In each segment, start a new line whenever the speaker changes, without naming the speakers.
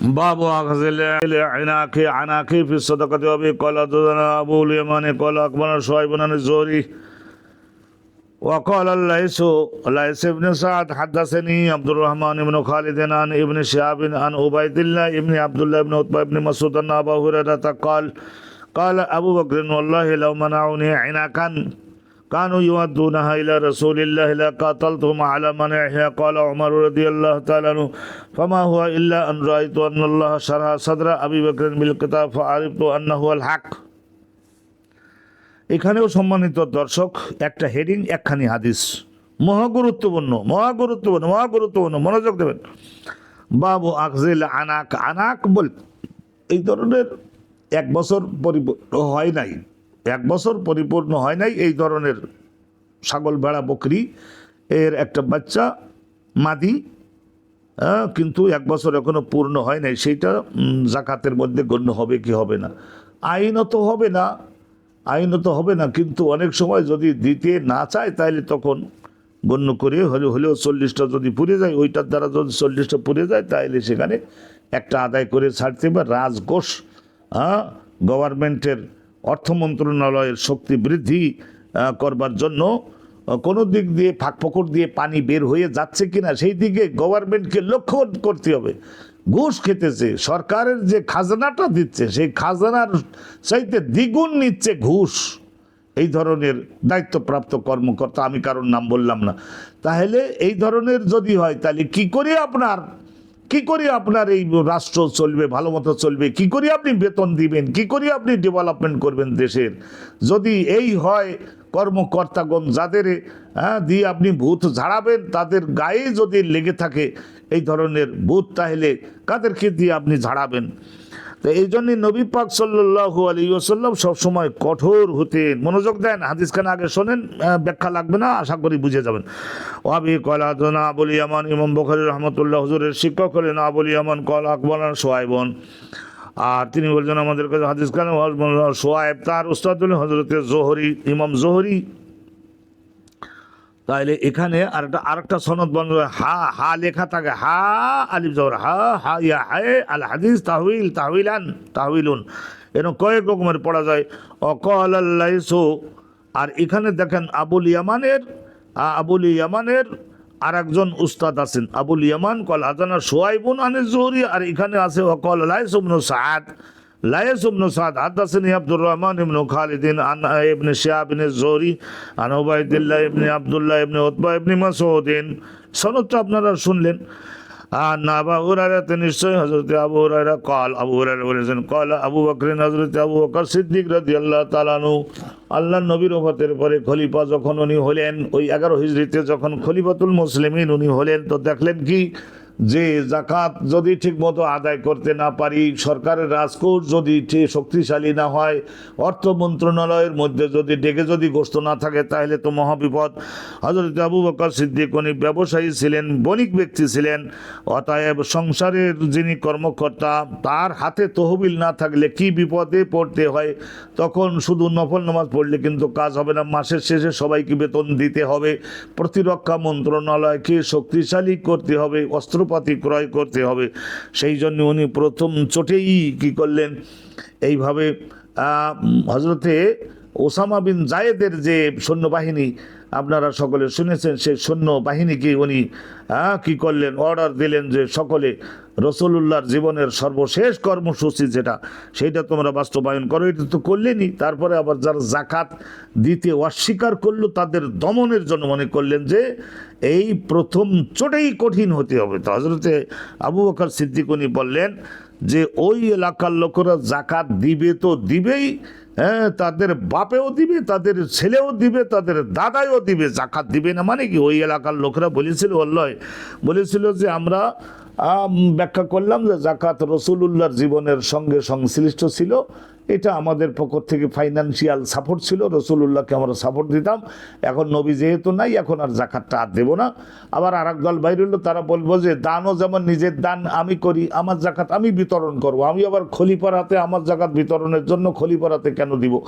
باب أخذ العناق عناق في الصدقة وأبي قال حدثنا أبو اليمان قال أخبرنا شعيب بن الزهري وقال الليث ليث بن سعد حدثني عبد الرحمن بن خالد عن ابن شهاب عن عبيد الله بن عبد الله بن عتبة بن مسعود أن أبا هريرة قال قال أبو بكر والله لو منعوني عناقا কানু ইউদ্দুনাহা ইলা রাসূলিল্লাহ লা কাতালতুম আলা মানইহা ক্বালা উমর রাদিয়াল্লাহু তাআলা আনহু, ফামা হুয়া ইল্লা আন রাআইতু আন্নাল্লাহ শারা সাদরা, আবি বকর বিল কিতাব, ফাআরিফতু আন্নাহু আল হক। এখানেও সম্মানিত দর্শক, একটা হেডিং, একখানি হাদিস। মহাগুরুত্বপূর্ণ মহাগুরুত্বপূর্ণ মহাগুরুত্বপূর্ণ মনোযোগ দেবেন। বাবু আকজিল আনাক আনাক বল এই ধরনের এক বছর পরিপূর্ণ হয় নাই। এক বছর পরিপূর্ণ হয় নাই এই ধরনের ছাগল ভেড়া বকরি। এর একটা বাচ্চা মাদি হ্যাঁ, কিন্তু এক বছর এখনও পূর্ণ হয় নাই। সেইটা জাকাতের মধ্যে গণ্য হবে কি হবে না? আইনত হবে না আইনত হবে না কিন্তু অনেক সময় যদি দিতে না চায় তাহলে তখন গণ্য করে হলে হলেও চল্লিশটা যদি পুড়ে যায় ওইটার দ্বারা যদি চল্লিশটা পুড়ে যায় তাহলে সেখানে একটা আদায় করে ছাড়তে হবে। রাজকোষ হ্যাঁ গভর্নমেন্টের অর্থ মন্ত্রণালয়ের শক্তি বৃদ্ধি করবার জন্য কোনো দিক দিয়ে ফাঁক ফকর দিয়ে পানি বের হয়ে যাচ্ছে কিনা, সেই দিকে গভর্নমেন্টকে লক্ষ্য করতে হবে। ঘুষ খেতেছে, সরকারের যে খাজনাটা দিচ্ছে, সেই খাজনার চাইতে দ্বিগুণ নিচ্ছে ঘুষ। এই ধরনের দায়িত্বপ্রাপ্ত কর্মকর্তা, আমি কারোর নাম বললাম না। তাহলে এই ধরনের যদি হয়, তাহলে কি করে আপনার কি করে আপনার এই রাষ্ট্র চলবে, ভালো মতো চলবে? কি করে আপনি বেতন দিবেন? কি করে আপনি ডেভেলপমেন্ট করবেন দেশের? যদি এই হয়, কর্মকর্তাগণ যাদের হ্যাঁ দিয়ে আপনি ভূত ঝাড়াবেন, তাদের গায়ে যদি লেগে থাকে এই ধরনের ভূত, তাহলে কাদেরকে দিয়ে আপনি ঝাড়াবেন? তো এই জন্য নবী পাক সাল্লাহ আলী ওসাল্লাম সবসময় কঠোর হতেন মনোযোগ দেন। হাদিস খান আগে শোনেন ব্যাখ্যা লাগবে না, আশা করি বুঝে যাবেন। ওয়াবি কলা না আবুল ইয়ামান ইমাম বখারি রহমতুল্লাহ হুজুরের শিক্ষক হলেন আবুল ইয়ামান কল আকবর সোয়াইবন আর তিনি বলছেন আমাদের কাছে হাদিস খান সোয়াইব তার উস্তাদ হজরতের জোহরি, ইমাম জোহরি। তাহলে এখানে আরেকটা আরেকটা সনদ বন্ধ হা হা লেখা থাকে, হা আলিফ জবর, হা হা, ইয়া হায় আল হাদিস, তাহবিল, তাহবিলান, তাহবিলুন। এরকম কয়েক রকমের পড়া যায়। অকল আল্লাইসো আর এখানে দেখেন আবুল ইয়ামানের আবুল ইয়ামানের আর একজন উস্তাদ আছেন। আবুল ইয়ামান, কল হাজানা সোয়াইবুন আনে জোহরি আর এখানে আছে অকল লাইসুবনু সাদ লায়েস ইবনু সাদ, হাদাসানি আব্দুর রহমান ইবনু খালিদিন, আন ইবনে শিহাব ইবনে জোহরি, আন ওবাইদুল্লাহ ইবনে আব্দুল্লাহ ইবনে উতবা ইবনে মাসউদিন। সনদটা আপনারা শুনলেন। আর না, আবা হুরারাতে নিশ্চয়ই হজরত আবু হুরারা কল, আবু হুরারা বলেছেন, কল আবু বকরিন হজরত আবু বকর সিদ্দিক রাজি আল্লাহ তালানু আল্লাহ নবীর ওফাতের পরে খলিফা যখন উনি হলেন, ওই এগারো হিজড়িতে যখন খলিফাতুল মুসলিমিন উনি হলেন, তো দেখলেন কি? যে জাকাত যদি ঠিকমতো আদায় করতে না পারি, সরকারের রাজকোষ যদি শক্তিশালী না হয়, অর্থ মন্ত্রণালয়ের মধ্যে যদি ডেকে যদি গোস্ত না থাকে, তাহলে তো মহাবিপদ। হজরত আবু বকর সিদ্দিক উনি ব্যবসায়ী ছিলেন, বণিক ব্যক্তি ছিলেন, অতএব সংসারের যিনি কর্মকর্তা, তার হাতে তহবিল না থাকলে কি বিপদে পড়তে হয়? তখন শুধু নফল নামাজ পড়লে কিন্তু কাজ হবে না, মাসের শেষে সবাইকে বেতন দিতে হবে। প্রতিরক্ষা মন্ত্রণালয়কে শক্তিশালী করতে হবে অস্ত্রপাতি ক্রয় করতে হবে। সেই জন্য উনি প্রথম চোটেই কি করলেন? এইভাবে হজরতে ওসামা বিন জায়েদের যে সৈন্যবাহিনী আপনারা সকলে শুনেছেন সেই সৈন্য বাহিনীকে উনি আহ, কি করলেন? অর্ডার দিলেন যে সকলে রসুল্লাহর জীবনের সর্বশেষ কর্মসূচি যেটা সেইটা তোমরা বাস্তবায়ন করো। এটা তো করলেনই। তারপরে আবার যারা জাকাত দিতে অস্বীকার করল তাদের দমনের জন্য মনে করলেন যে এই প্রথম চোটেই কঠিন হতে হবে। তো হজরতে আবু বকর সিদ্দিক উনি বললেন যে ওই এলাকার লোকেরা জাকাত দিবে তো দিবেই হ্যাঁ তাদের বাপেও দিবে, তাদের ছেলেও দিবে, তাদের দাদাইও দিবে, জাকাত দিবে না মানে কি? ওই এলাকার লোকরা বলেছিল, অল্লয়, বলেছিল যে আমরা ব্যাখ্যা করলাম যে জাকাত রসুলুল্লাহর জীবনের সঙ্গে সংশ্লিষ্ট ছিল এটা আমাদের পক্ষ থেকে ফাইন্যান্সিয়াল সাপোর্ট ছিল, রসুলুল্লাহকে আমরা সাপোর্ট দিতাম। এখন নবী যেহেতু নাই, এখন আর জাকাতটা আর দেবো না। আবার আর এক দল বাইরে হলো তারা বলব যে, দানও যেমন নিজের দান আমি করি, আমার জাকাত আমি বিতরণ করব। আমি আবার খলিফার হাতে আমার জাকাত বিতরণের জন্য খলিফার হাতে কেন দিব?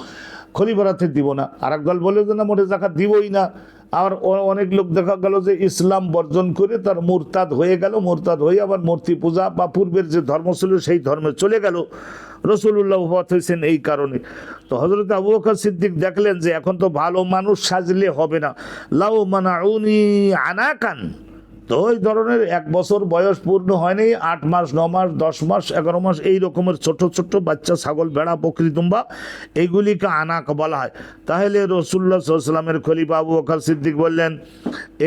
খলিফার হাতে দিব না। আর এক দল বলে যে, না, মোটে জাকাত দিবই না। আর অনেক লোক দেখা গেল যে ইসলাম বর্জন করে তার মোরতাদ হয়ে গেল, মোরতাদ হয়ে আবার মূর্তি পূজা বা পূর্বের যে ধর্ম ছিল সেই ধর্মে চলে গেল। রসুল্লাহ উফাত হয়েছেন এই কারণে। তো হজরত আবু বকর সিদ্দিক দেখলেন যে এখন তো ভালো মানুষ সাজলে হবে না। লাউ মানাউনি আনাকান। তো ওই ধরনের এক বছর বয়স পূর্ণ হয়নি, আট মাস, ন মাস, দশ মাস, এগারো মাস, এই রকমের ছোট ছোট বাচ্চা, ছাগল, ভেড়া, বকরি তুম্বা এইগুলিকে আনাক বলা হয়। তাহলে রসুল্লাহ সাল্লামের আবু বকর সিদ্দিক বললেন,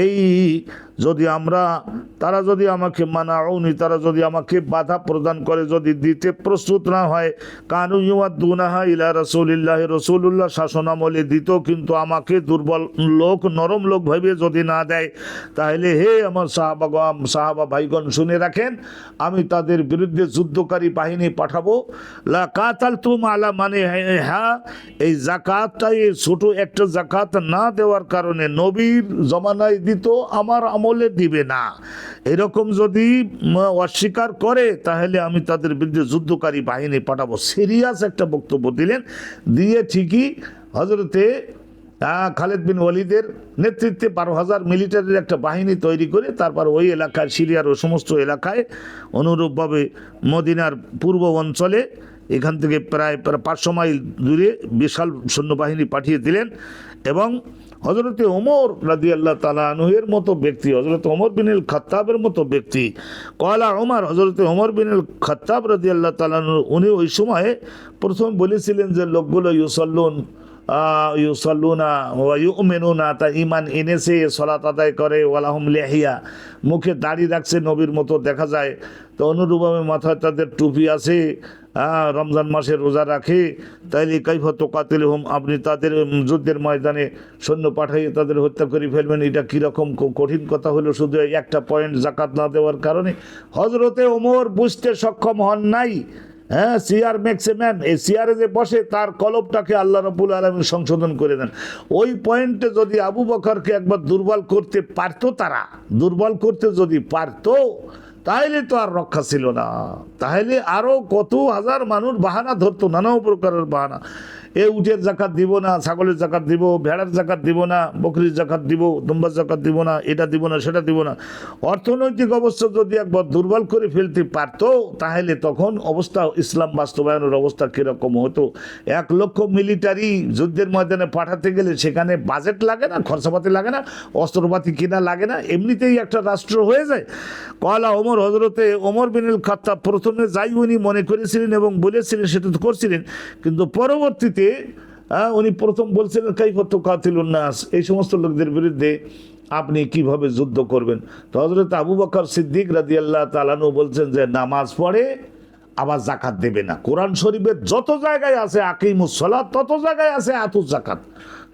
এই যদি আমরা, তারা যদি আমাকে মানাউনি তারা যদি আমাকে বাধা প্রদান করে, যদি দিতে প্রস্তুত না হয়, কানু ইউয়াদ্দুনাহা ইলা রসুলিল্লাহ রসুল্লাহ শাসনামলে দিত কিন্তু আমাকে দুর্বল লোক, নরম লোক ভেবে যদি না দেয়, তাহলে হে আমার সাহাবাগম সাহাবা ভাইগণ শুনে রাখেন, আমি তাদের বিরুদ্ধে যুদ্ধকারী বাহিনী পাঠাবো। লা কাতাল তুম আলা মানে হ্যাঁ এই জাকাতটা এই ছোট একটা জাকাত না দেওয়ার কারণে নবীর জমানায় দিত, আমার আমলে দিবে না। এরকম যদি অস্বীকার করে, তাহলে আমি তাদের বিরুদ্ধে যুদ্ধকারী বাহিনী পাঠাবো। সিরিয়াস একটা বক্তব্য দিলেন। দিয়ে ঠিকই হজরতে খালেদ বিন ওয়ালিদের নেতৃত্বে বারো হাজার মিলিটারির একটা বাহিনী তৈরি করে তারপর ওই এলাকায়, সিরিয়ার ও সমস্ত এলাকায় অনুরূপভাবে মদিনার পূর্ব অঞ্চলে এখান থেকে প্রায় পাঁচশো মাইল দূরে বিশাল সৈন্যবাহিনী পাঠিয়ে দিলেন এবং হজরতে ওমর রাজি আল্লাহ তালানহের মতো ব্যক্তি হজরত ওমর বিনুল খত্তাবের মতো ব্যক্তি কয়লা ওমর হজরতে ওমর বিনুল খত্তাব রাজি আল্লাহ তালানহ উনি ওই সময়ে প্রথম বলেছিলেন যে, লোকগুলো ইউসল্লুন ইউসাল্লুনা ইউমিনুনা তা ইমান এনেছে সলাত আদায় করে, ওয়ালাহুম লেহিয়া। মুখে দাড়ি রাখছে নবীর মতো দেখা যায়। তো অনুরূপভাবে মাথায় তাদের টুপি আছে রমজান মাসে রোজা রাখে। তাইলে কাইফ তোকাতিল হোম আপনি তাদের যুদ্ধের ময়দানে সৈন্য পাঠাইয়ে তাদের হত্যা করে ফেলবেন। এটা কীরকম কঠিন কথা হলো শুধু একটা পয়েন্ট জাকাত না দেওয়ার কারণে? হজরতে ওমর বুঝতে সক্ষম হন নাই। হ্যাঁ সিআর ম্যাক্সিম্যান এই সিআরে যে বসে, তার কলবটাকে আল্লাহ রবুল আলমী সংশোধন করে দেন। ওই পয়েন্টে যদি আবু বকরকে একবার দুর্বল করতে পারতো তারা, দুর্বল করতে যদি পারতো তাহলে তো আর রক্ষা ছিল না। তাহলে আরও কত হাজার মানুষ বাহানা ধরতো, নানা প্রকারের বাহানা। এ উটের জাকাত দিব না, ছাগলের জাকাত দিব, ভেড়ার জাকাত দিব না, বকরির জাকাত দিব, দুম্বার জাকাত দিব না, এটা দিব না, সেটা দিব না। অর্থনৈতিক অবস্থা যদি একবার দুর্বল করে ফেলতে পারতো, তাহলে তখন অবস্থা ইসলাম বাস্তবায়নের অবস্থা কীরকম হতো? এক লক্ষ মিলিটারি যুদ্ধের ময়দানে পাঠাতে গেলে সেখানে বাজেট লাগে না, খরচাপাতি লাগে না, অস্ত্রপাতি কিনা লাগে না, এমনিতেই একটা রাষ্ট্র হয়ে যায়। কয়লা ওমর হজরতে ওমর বিনুল খাত্তা প্রথমে যাই উনি মনে করেছিলেন এবং বলেছিলেন, সেটা তো করছিলেন, কিন্তু পরবর্তীতে আহ, উনি প্রথম বলছিলেন কাইফত কাতিলুন্নাস এই সমস্ত লোকদের বিরুদ্ধে আপনি কীভাবে যুদ্ধ করবেন? তো হজরত আবু বকর সিদ্দিক রাজি আল্লাহ তালানু বলছেন যে নামাজ পড়ে আবার জাকাত দেবে না। কোরআন শরীফের যত জায়গায় আছে আকিমুসলা তত জায়গায় আছে আতুস জাকাত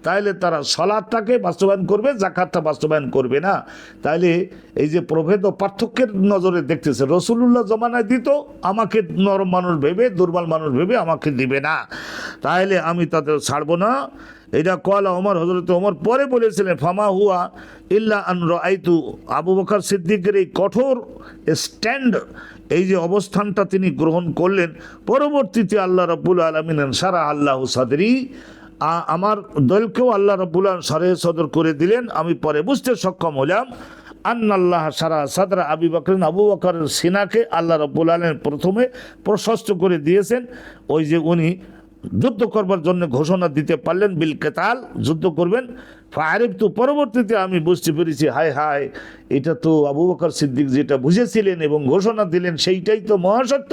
তাইলে তারা সলাদটাকে বাস্তবায়ন করবে জাকাতটা বাস্তবায়ন করবে না। তাইলে এই যে প্রভেদ ও পার্থক্যের নজরে দেখতেছে রসুল্লাহ জমানায় দিত, আমাকে নরম মানুষ ভেবে, দুর্বল মানুষ ভেবে আমাকে দিবে না। তাহলে আমি তাদের ছাড়বো না। এটা কলা ওমর হজরত ওমর পরে বলেছিলেন, ফামা হুয়া ইল্লা আন রাইতু আবু বকর সিদ্দিকের এই কঠোর স্ট্যান্ড, এই যে অবস্থানটা তিনি গ্রহণ করলেন, পরবর্তীতে আল্লাহ রব্বুল আলমিন সারা আল্লাহ সাদরি। আমার দলকেও আল্লাহ রব্বুল আলম সারে সদর করে দিলেন। আমি পরে বুঝতে সক্ষম হলাম। আন্নাল্লাহ সারা সাদরা আবি বকরিন, আবু বকরের সিনাকে আল্লাহ রব্বুল আলম প্রথমে প্রশস্ত করে দিয়েছেন। ওই যে উনি যুদ্ধ করবার জন্য ঘোষণা দিতে পারলেন, বিল কেতাল যুদ্ধ করবেন। ফায়ারিফ তো পরবর্তীতে আমি বুঝতে পেরেছি, হায় হায়, এটা তো আবু বকর সিদ্দিক যেটা বুঝেছিলেন এবং ঘোষণা দিলেন, সেইটাই তো মহাসত্য।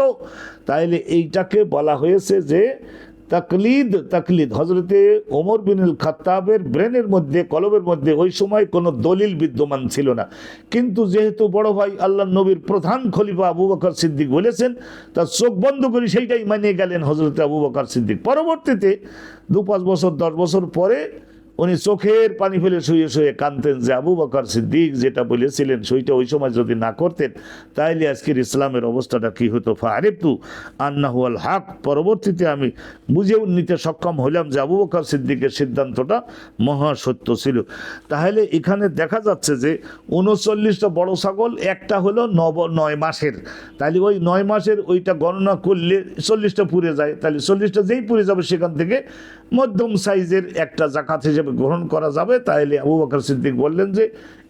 তাইলে এইটাকে বলা হয়েছে যে তাকলিদ তাকলিদ। হজরতে ওমর বিনুল খাত্তাবের ব্রেনের মধ্যে, কলবের মধ্যে ওই সময় কোনো দলিল বিদ্যমান ছিল না। কিন্তু যেহেতু বড় ভাই আল্লাহ নবীর প্রধান খলিফা আবু বকর সিদ্দিক বলেছেন, তার চোখ বন্ধ করে সেইটাই মানিয়ে গেলেন হজরতে আবু বকর সিদ্দিক। পরবর্তীতে দু পাঁচ বছর, দশ বছর পরে উনি চোখের পানি ফেলে শুয়ে শুয়ে কানতেন যে আবু বকর সিদ্দিক যেটা বলেছিলেন, সেইটা ওই সময় যদি না করতেন, তাইলে আজকের ইসলামের অবস্থাটা কি হতো? ফারিফতু আন্নাহু আল হক। পরবর্তীতে আমি বুঝেও নিতে সক্ষম হলাম যে আবু বকর সিদ্দিকের সিদ্ধান্তটা মহাসত্য ছিল। তাহলে এখানে দেখা যাচ্ছে যে উনচল্লিশটা বড় ছাগল, একটা হলো নব, নয় মাসের। তাহলে ওই নয় মাসের ওইটা গণনা করলে চল্লিশটা পুড়ে যায়। তাহলে চল্লিশটা যেই পুড়ে যাবে সেখান থেকে মধ্যম সাইজের একটা জাকাত হিসেবে হিসেবে গ্রহণ করা যাবে তাহলে আবু বকর সিদ্দিক বললেন যে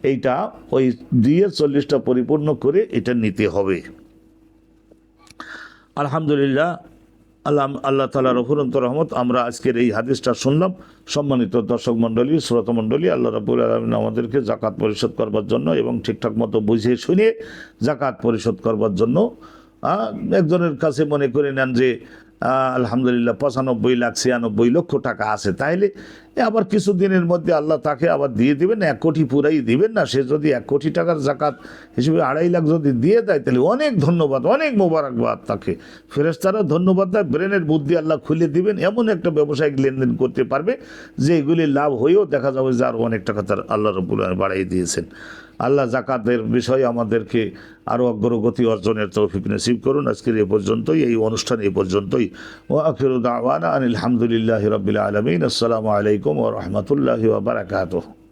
এইটা ওই দিয়ে চল্লিশটা পরিপূর্ণ করে এটা নিতে হবে। আলহামদুলিল্লাহ, আল্লাহ আল্লাহ তালা রফুরন্ত রহমত, আমরা আজকের এই হাদিসটা শুনলাম। সম্মানিত দর্শক মণ্ডলী, শ্রোত মণ্ডলী, আল্লাহ রাবুল আলমিন আমাদেরকে জাকাত পরিশোধ করবার জন্য এবং ঠিকঠাক মতো বুঝিয়ে শুনে জাকাত পরিশোধ করবার জন্য একজনের কাছে মনে করে নেন যে আলহামদুলিল্লাহ পঁচানব্বই লাখ ছিয়ানব্বই লক্ষ টাকা আছে। তাইলে আবার কিছু দিনের মধ্যে আল্লাহ তাকে আবার দিয়ে দিবেন, এক কোটি পুরাই দিবেন না, সে যদি এক কোটি টাকার জাকাত হিসেবে আড়াই লাখ যদি দিয়ে দেয়, তাহলে অনেক ধন্যবাদ, অনেক মোবারকবাদ তাকে। ফেরেস্তারা ধন্যবাদ দেয়, ব্রেনের বুদ্ধি আল্লাহ খুলে দিবেন, এমন একটা ব্যবসায়িক লেনদেন করতে পারবে যে এগুলি লাভ হয়েও দেখা যাবে যে আরও অনেক টাকা তার আল্লাহ আলামিন বাড়াই দিয়েছেন। আল্লাহ জাকাতের বিষয়ে আমাদেরকে আরও অগ্রগতি অর্জনের তৌফিক নসিব করুন। আজকের এ পর্যন্তই, এই অনুষ্ঠান এ পর্যন্তই। ও আখিরুদ আওয়ানা আনিল হামদুলিল্লাহ রবিল আলমিন। আসসালামু আলাইকুম। ও রহমতুল্লাহ ওবরাকাতুহ